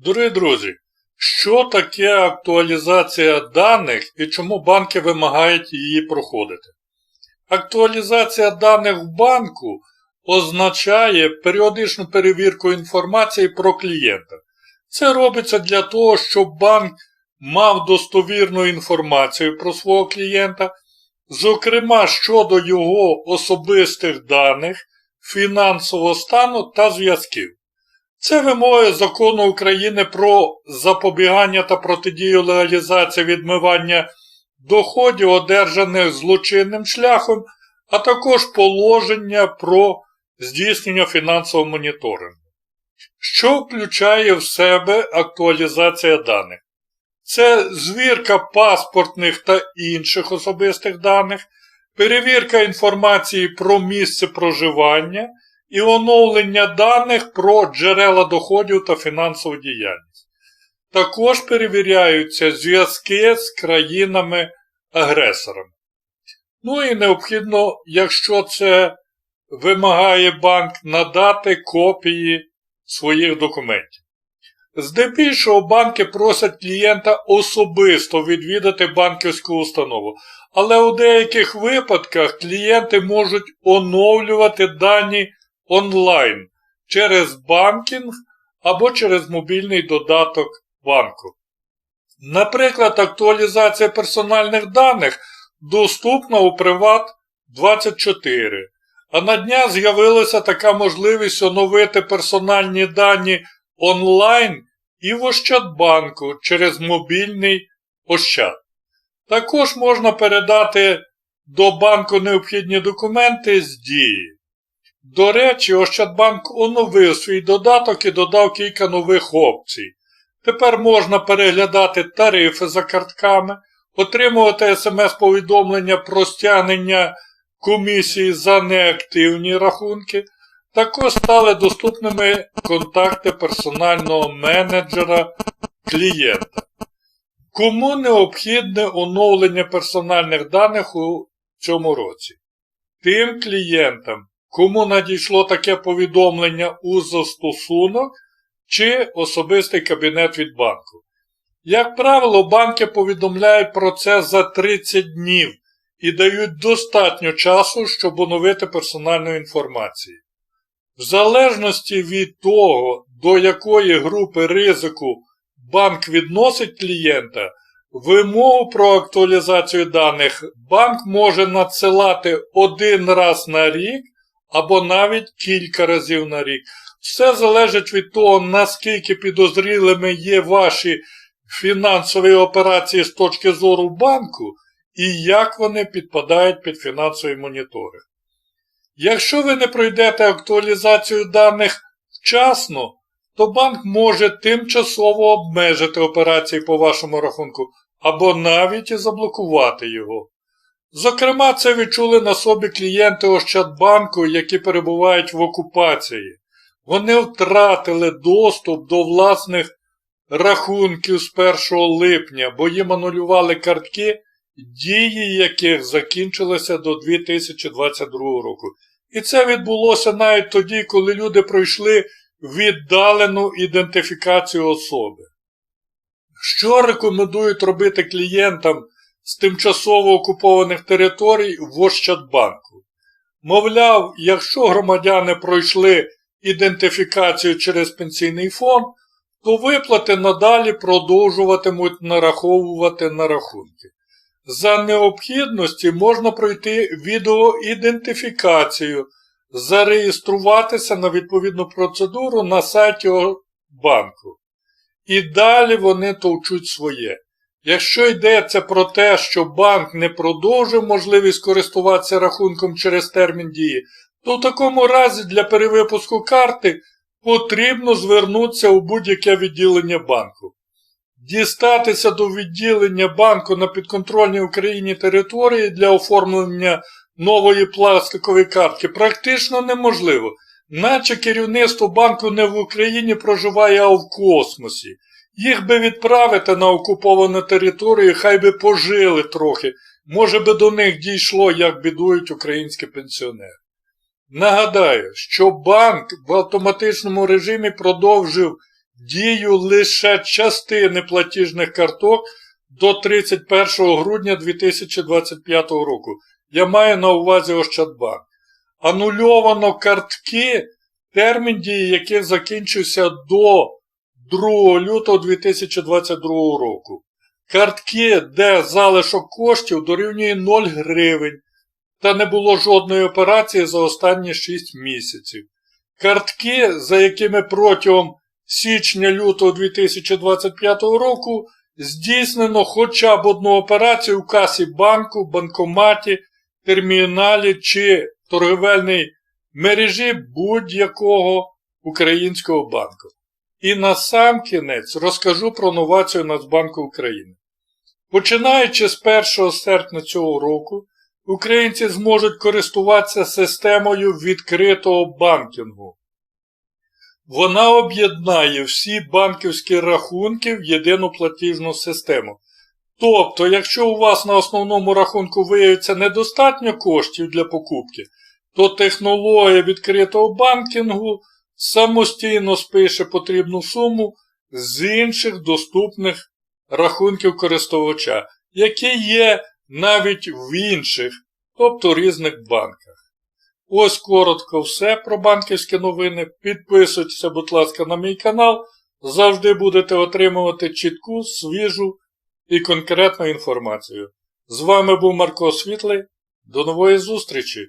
Дорогі друзі, що таке актуалізація даних і чому банки вимагають її проходити? Актуалізація даних в банку означає періодичну перевірку інформації про клієнта. Це робиться для того, щоб банк мав достовірну інформацію про свого клієнта, зокрема щодо його особистих даних, фінансового стану та зв'язків. Це вимоги закону України про запобігання та протидію легалізації відмивання доходів, одержаних злочинним шляхом, а також положення про здійснення фінансового моніторингу. Що включає в себе актуалізація даних? Це звірка паспортних та інших особистих даних, перевірка інформації про місце проживання і оновлення даних про джерела доходів та фінансову діяльність. Також перевіряються зв'язки з країнами-агресорами. Ну і необхідно, якщо це вимагає банк, надати копії своїх документів. Здебільшого банки просять клієнта особисто відвідати банківську установу, але у деяких випадках клієнти можуть оновлювати дані онлайн через банкінг або через мобільний додаток банку. Наприклад, актуалізація персональних даних доступна у Приват24, а на дня з'явилася така можливість оновити персональні дані онлайн і в Ощадбанку через мобільний Ощад. Також можна передати до банку необхідні документи з дії. До речі, Ощадбанк оновив свій додаток і додав кілька нових опцій. Тепер можна переглядати тарифи за картками, отримувати смс-повідомлення про стягнення комісії за неактивні рахунки. Також стали доступними контакти персонального менеджера клієнта. Кому необхідне оновлення персональних даних у цьому році? Тим клієнтам, кому надійшло таке повідомлення у застосунок чи особистий кабінет від банку. Як правило, банки повідомляють про це за 30 днів і дають достатньо часу, щоб оновити персональну інформацію. В залежності від того, до якої групи ризику банк відносить клієнта, вимогу про актуалізацію даних банк може надсилати один раз на рік або навіть кілька разів на рік. Все залежить від того, наскільки підозрілими є ваші фінансові операції з точки зору банку і як вони підпадають під фінансовий моніторинг. Якщо ви не пройдете актуалізацію даних вчасно, то банк може тимчасово обмежити операції по вашому рахунку або навіть і заблокувати його. Зокрема, це відчули на собі клієнти Ощадбанку, які перебувають в окупації. Вони втратили доступ до власних рахунків з 1 липня, бо їм анулювали картки, дії яких закінчилися до 2022 року. І це відбулося навіть тоді, коли люди пройшли віддалену ідентифікацію особи. Що рекомендують робити клієнтам з тимчасово окупованих територій в Ощадбанку? Мовляв, якщо громадяни пройшли ідентифікацію через пенсійний фонд, то виплати надалі продовжуватимуть нараховувати на рахунки. За необхідності можна пройти відеоідентифікацію, зареєструватися на відповідну процедуру на сайті банку. І далі вони товчуть своє. Якщо йдеться про те, що банк не продовжив можливість користуватися рахунком через термін дії, то в такому разі для перевипуску карти потрібно звернутися у будь-яке відділення банку. Дістатися до відділення банку на підконтрольній Україні території для оформлення нової пластикової картки практично неможливо, наче керівництво банку не в Україні проживає, а в космосі. Їх би відправити на окуповану територію, хай би пожили трохи, може би до них дійшло, як бідують українські пенсіонери. Нагадаю, що банк в автоматичному режимі продовжив дію лише частини платіжних карток до 31 грудня 2025 року. Я маю на увазі Ощадбанк. Анульовано картки, термін дії яких закінчився до 2 лютого 2022 року. Картки, де залишок коштів дорівнює 0 гривень та не було жодної операції за останні 6 місяців. Картки, за якими протягом січня-лютого 2025 року здійснено хоча б одну операцію в касі банку, банкоматі, терміналі чи торговельній мережі будь-якого українського банку. І на сам кінець розкажу про новацію Нацбанку України. Починаючи з 1 серпня цього року, українці зможуть користуватися системою відкритого банкінгу. Вона об'єднає всі банківські рахунки в єдину платіжну систему. Тобто, якщо у вас на основному рахунку виявиться недостатньо коштів для покупки, то технологія відкритого банкінгу самостійно спише потрібну суму з інших доступних рахунків користувача, які є навіть в інших, тобто різних банках. Ось коротко все про банківські новини. Підписуйтеся, будь ласка, на мій канал. Завжди будете отримувати чітку, свіжу і конкретну інформацію. З вами був Марко Світлий. До нової зустрічі!